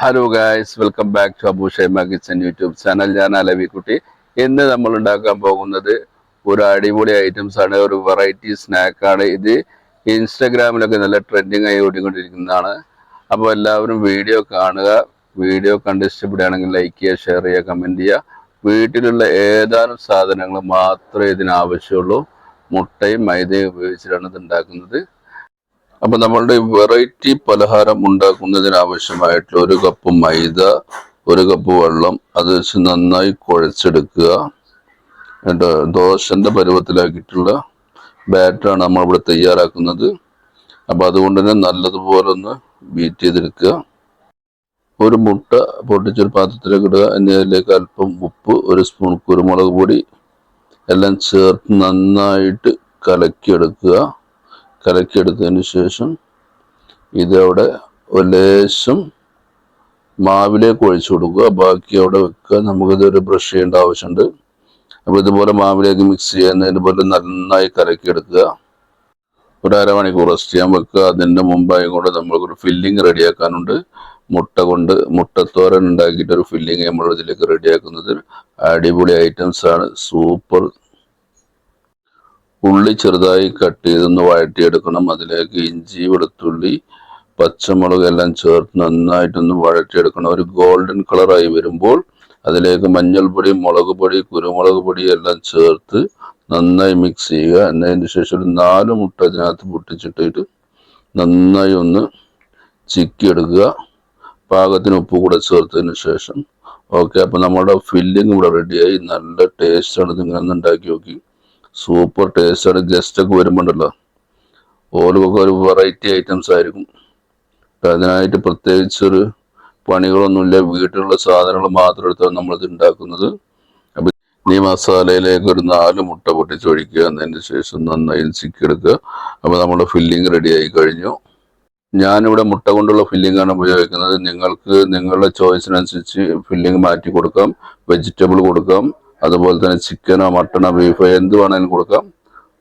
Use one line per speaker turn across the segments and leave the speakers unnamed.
Hello guys welcome back to Abu Shaima kitchen YouTube channel ഞാൻ അലവിക്കുട്ടി ഇന്ന് നമ്മൾ ഉണ്ടാക്കാൻ പോകുന്നത് ഒരു അടിപൊളി ഐറ്റംസ് ആണ്. ഒരു വെറൈറ്റി സ്നാക്കാണ് ഇത് ഇൻസ്റ്റഗ്രാമിലൊക്കെ നല്ല ട്രെൻഡിങ് ആയി ഓടിക്കൊണ്ടിരിക്കുന്നതാണ്. അപ്പോൾ എല്ലാവരും വീഡിയോ കാണുക. വീഡിയോ കണ്ട് ഇഷ്ടപ്പെടുകയാണെങ്കിൽ ലൈക്ക് ചെയ്യുക ഷെയർ ചെയ്യുക കമന്റ് ചെയ്യുക. വീട്ടിലുള്ള ഏതാനും സാധനങ്ങൾ മാത്രമേ ഇതിനാവശ്യമുള്ളൂ. മുട്ടയും മൈദയും ഉപയോഗിച്ചിട്ടാണ് ഇത് ഉണ്ടാക്കുന്നത്. അപ്പൊ നമ്മളുടെ വെറൈറ്റി പലഹാരം ഉണ്ടാക്കുന്നതിന് ആവശ്യമായിട്ടുള്ള ഒരു കപ്പ് മൈദ ഒരു കപ്പ് വെള്ളം അത് വെച്ച് നന്നായി കുഴച്ചെടുക്കുക. എന്നിട്ട് ദോശന്റെ പരുവത്തിലാക്കിയിട്ടുള്ള ബാറ്ററാണ് നമ്മൾ ഇവിടെ തയ്യാറാക്കുന്നത്. അപ്പൊ അതുകൊണ്ട് തന്നെ നല്ലതുപോലെ ഒന്ന് ബീറ്റ് ചെയ്തെടുക്കുക. ഒരു മുട്ട പൊട്ടിച്ചൊരു പാത്രത്തിലേക്ക് ഇടുക. എന്നിവയിലേക്ക് അല്പം ഉപ്പ് ഒരു സ്പൂൺ കുരുമുളക് പൊടി എല്ലാം ചേർത്ത് നന്നായിട്ട് കലക്കിയെടുക്കുക. കലക്കിയെടുത്തതിന് ശേഷം ഇതവിടെ ഒരു ലേശം മാവിലേക്ക് ഒഴിച്ചു കൊടുക്കുക. ബാക്കി അവിടെ വെക്കുക. നമുക്കിതൊരു ബ്രഷ് ചെയ്യേണ്ട ആവശ്യമുണ്ട്. അപ്പോൾ ഇതുപോലെ മാവിലേക്ക് മിക്സ് ചെയ്യുന്നതിന് പോലെ നന്നായി കലക്കിയെടുക്കുക. ഒരു അരമണിക്കൂർ റെസ്റ്റ് ചെയ്യാൻ വെക്കുക. അതിന്റെ മുമ്പായി കൊണ്ട് നമ്മൾക്കൊരു ഫില്ലിങ് റെഡിയാക്കാനുണ്ട്. മുട്ട കൊണ്ട് മുട്ടത്തോരൻ ഉണ്ടാക്കിയിട്ട് ഒരു ഫില്ലിങ് നമ്മൾ ഇതിലേക്ക് റെഡിയാക്കുന്നത്. അടിപൊളി ആണ്. സൂപ്പർ ഉള്ളി ചെറുതായി കട്ട് ചെയ്തൊന്ന് വഴറ്റിയെടുക്കണം. അതിലേക്ക് ഇഞ്ചി വെളുത്തുള്ളി പച്ചമുളക് എല്ലാം ചേർത്ത് നന്നായിട്ടൊന്ന് വഴറ്റിയെടുക്കണം. ഒരു ഗോൾഡൻ കളറായി വരുമ്പോൾ അതിലേക്ക് മഞ്ഞൾപ്പൊടി മുളക് പൊടി കുരുമുളക് പൊടി എല്ലാം ചേർത്ത് നന്നായി മിക്സ് ചെയ്യുക. എന്നതിന് ശേഷം ഒരു നാല് മുട്ട അതിനകത്ത് പൊട്ടിച്ചിട്ടിട്ട് നന്നായി ഒന്ന് ചിക്കിയെടുക്കുക. പാകത്തിന് ഉപ്പ് കൂടെ ചേർത്തതിന് ശേഷം. ഓക്കെ അപ്പം നമ്മുടെ ഫില്ലിങ് ഇവിടെ റെഡിയായി നല്ല ടേസ്റ്റാണ് ഇതിങ്ങനെ ഉണ്ടാക്കി നോക്കി. സൂപ്പർ ടേസ്റ്റാണ് ഗസ്റ്റ് ഒക്കെ വരുമ്പോണ്ടല്ലോ. ഓരോക്കെ ഒരു വെറൈറ്റി ഐറ്റംസ് ആയിരിക്കും. അതിനായിട്ട് പ്രത്യേകിച്ച് ഒരു പണികളൊന്നുമില്ല. വീട്ടിലുള്ള സാധനങ്ങൾ മാത്രം എടുത്താണ് നമ്മളിത് ഉണ്ടാക്കുന്നത്. അപ്പം ഈ മസാലയിലേക്ക് ഒരു നാല് മുട്ട പൊട്ടിച്ചൊഴിക്കുക എന്നതിന് ശേഷം നന്നായി ചിക്കിയെടുക്കുക അപ്പോൾ നമ്മുടെ ഫില്ലിങ് റെഡി ആയി കഴിഞ്ഞു. ഞാനിവിടെ മുട്ട കൊണ്ടുള്ള ഫില്ലിംഗ് ആണ് ഉപയോഗിക്കുന്നത്. നിങ്ങൾക്ക് നിങ്ങളുടെ ചോയ്സിനനുസരിച്ച് ഫില്ലിംഗ് മാറ്റി കൊടുക്കാം. വെജിറ്റബിൾ കൊടുക്കാം. അതുപോലെ തന്നെ ചിക്കനോ മട്ടണോ ബീഫോ എന്ത് വേണേലും കൊടുക്കാം.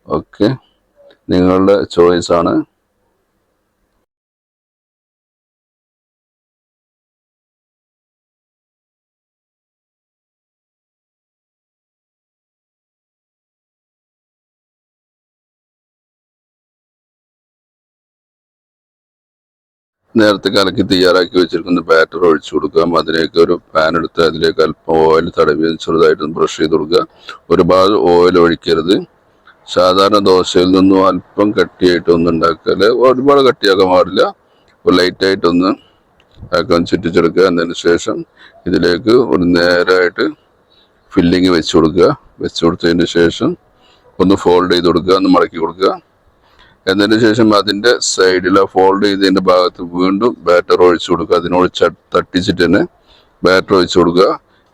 ഓക്കെ. നിങ്ങളുടെ ചോയ്സ് നേരത്തെ കലക്കി തയ്യാറാക്കി വെച്ചിരിക്കുന്ന ബാറ്റർ ഒഴിച്ചു കൊടുക്കാം. അതിലേക്ക് ഒരു പാൻ എടുത്ത് അതിലേക്ക് അല്പം ഓയിൽ തടവി ചെറുതായിട്ട് ബ്രഷ് ചെയ്ത് കൊടുക്കുക. ഒരുപാട് ഓയിൽ ഒഴിക്കരുത്. സാധാരണ ദോശയിൽ നിന്നും അല്പം കട്ടിയായിട്ടൊന്നും ഉണ്ടാക്കൽ. ഒരുപാട് കട്ടിയാക്കാൻ പാടില്ല. ലൈറ്റായിട്ടൊന്ന് ആക്കാൻ ചുറ്റിച്ചെടുക്കുക. എന്നതിന് ശേഷം ഇതിലേക്ക് ഒരു നേരായിട്ട് ഫില്ലിങ് വെച്ച് കൊടുക്കുക. വെച്ച് കൊടുത്തതിന് ശേഷം ഒന്ന് ഫോൾഡ് ചെയ്ത് കൊടുക്കുക. ഒന്ന് മടക്കി കൊടുക്കുക. എന്നതിന് ശേഷം അതിന്റെ സൈഡിൽ ഫോൾഡ് ചെയ്തതിന്റെ ഭാഗത്ത് വീണ്ടും ബാറ്റർ ഒഴിച്ചു കൊടുക്കുക. അതിനോട് തട്ടിച്ചിട്ട് തന്നെ ബാറ്റർ ഒഴിച്ചു കൊടുക്കുക.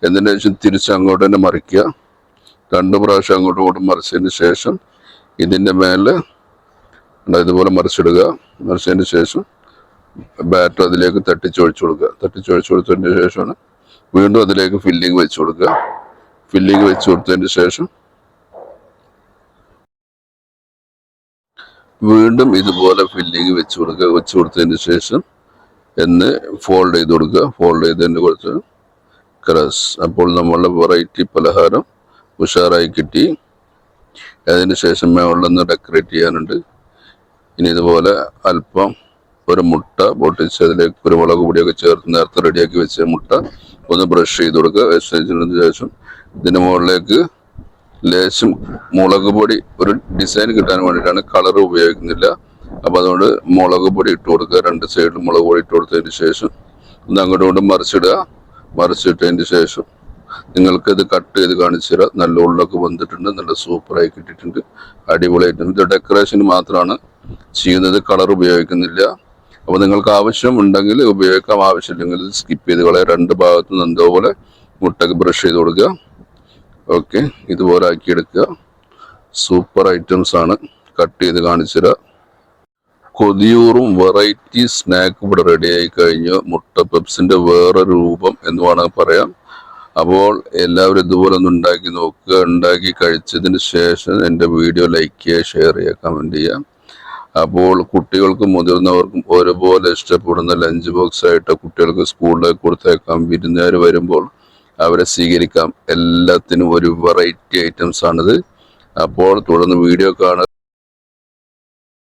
എന്നതിന് ശേഷം തിരിച്ച് അങ്ങോട്ട് തന്നെ മറിക്കുക. രണ്ട് പ്രാവശ്യം അങ്ങോട്ടും ഇങ്ങോട്ടും മറിച്ചതിന് ശേഷം ഇതിന്റെ മേലെ ഇതുപോലെ മറിച്ചിടുക. മറിച്ചതിന് ശേഷം ബാറ്റർ അതിലേക്ക് തട്ടിച്ചൊഴിച്ചു കൊടുക്കുക. തട്ടിച്ചൊഴിച്ചു കൊടുത്തതിന് ശേഷമാണ് വീണ്ടും അതിലേക്ക് ഫില്ലിങ് വെച്ചു കൊടുക്കുക. ഫില്ലിങ് വെച്ച് കൊടുത്തതിന് ശേഷം വീണ്ടും ഇതുപോലെ ഫില്ലിങ് വെച്ച് കൊടുക്കുക വെച്ച് കൊടുത്തതിന് ശേഷം എന്ന് ഫോൾഡ് ചെയ്ത് കൊടുക്കുക ഫോൾഡ് ചെയ്തതിന് കുറച്ച് ക്രസ് അപ്പോൾ നമ്മളുടെ വെറൈറ്റി പലഹാരം ഉഷാറായി കിട്ടി. അതിന് ശേഷം മേളിലൊന്ന് ഡെക്കറേറ്റ് ചെയ്യാനുണ്ട്. ഇനി ഇതുപോലെ അല്പം ഒരു മുട്ട പൊട്ടിച്ച് അതിലേക്ക് കുരുമുളക് പൊടിയൊക്കെ ചേർത്ത് നേരത്തെ റെഡിയാക്കി വെച്ച മുട്ട ഒന്ന് ബ്രഷ് ചെയ്ത് കൊടുക്കുക ചെയ്തതിന് ശേഷം ഇതിന് മുകളിലേക്ക് ലേശം മുളക് പൊടി ഒരു ഡിസൈൻ കിട്ടാൻ വേണ്ടിയിട്ടാണ് കളർ ഉപയോഗിക്കുന്നില്ല. അപ്പോൾ അതുകൊണ്ട് മുളക് പൊടി ഇട്ട് കൊടുക്കുക. രണ്ട് സൈഡിൽ മുളക് പൊടി ഇട്ട് കൊടുത്തതിന് ശേഷം ഒന്ന് അങ്ങോട്ടും ഇങ്ങോട്ടും മറിച്ചിടുക. മറിച്ചിട്ടതിന് ശേഷം നിങ്ങൾക്ക് ഇത് കട്ട് ചെയ്ത് കാണിച്ചു തരാം. നല്ല ഉള്ളൊക്കെ വന്നിട്ടുണ്ട്. നല്ല സൂപ്പറായി കിട്ടിയിട്ടുണ്ട്. അടിപൊളിയായിട്ടുണ്ട്. ഇത് ഡെക്കറേഷന് മാത്രമാണ് ചെയ്യുന്നത്. കളർ ഉപയോഗിക്കുന്നില്ല. അപ്പോൾ നിങ്ങൾക്ക് ആവശ്യം ഉണ്ടെങ്കിൽ ഉപയോഗിക്കാം. ആവശ്യമില്ലെങ്കിൽ സ്കിപ്പ് ചെയ്ത് കളയാം. രണ്ട് ഭാഗത്തു നിന്ന് എന്തോപോലെ മുട്ടക്ക് ബ്രഷ് ചെയ്ത് കൊടുക്കുക. ഓക്കെ ഇതുപോലെ ആക്കിയെടുക്കുക സൂപ്പർ ഐറ്റംസ് ആണ്. കട്ട് ചെയ്ത് കാണിച്ചു തരാം കൊതിയൂറും വെറൈറ്റി സ്നാക്ക് ഇവിടെ റെഡി ആയി കഴിഞ്ഞു. മുട്ട പെപ്സിന്റെ വേറെ രൂപം എന്ന് വേണമെങ്കിൽ പറയാം. അപ്പോൾ എല്ലാവരും ഇതുപോലെ ഒന്ന് ഉണ്ടാക്കി നോക്കുക. ഉണ്ടാക്കി കഴിച്ചതിന് ശേഷം എന്റെ വീഡിയോ ലൈക്ക് ചെയ്യുക ഷെയർ ചെയ്യുക കമന്റ് ചെയ്യുക. അപ്പോൾ കുട്ടികൾക്കും മുതിർന്നവർക്കും ഒരുപോലെ ഇഷ്ടപ്പെടുന്ന ലഞ്ച് ബോക്സ് ആയിട്ട് കുട്ടികൾക്ക് സ്കൂളിലേക്ക് കൊടുത്തേക്കാം. വിരുന്നുകാർ വരുമ്പോൾ അവരെ സ്വീകരിക്കാം. എല്ലാത്തിനും ഒരു വെറൈറ്റി ഐറ്റംസ് ആണിത്. അപ്പോൾ തുടർന്ന് വീഡിയോ കാണുക.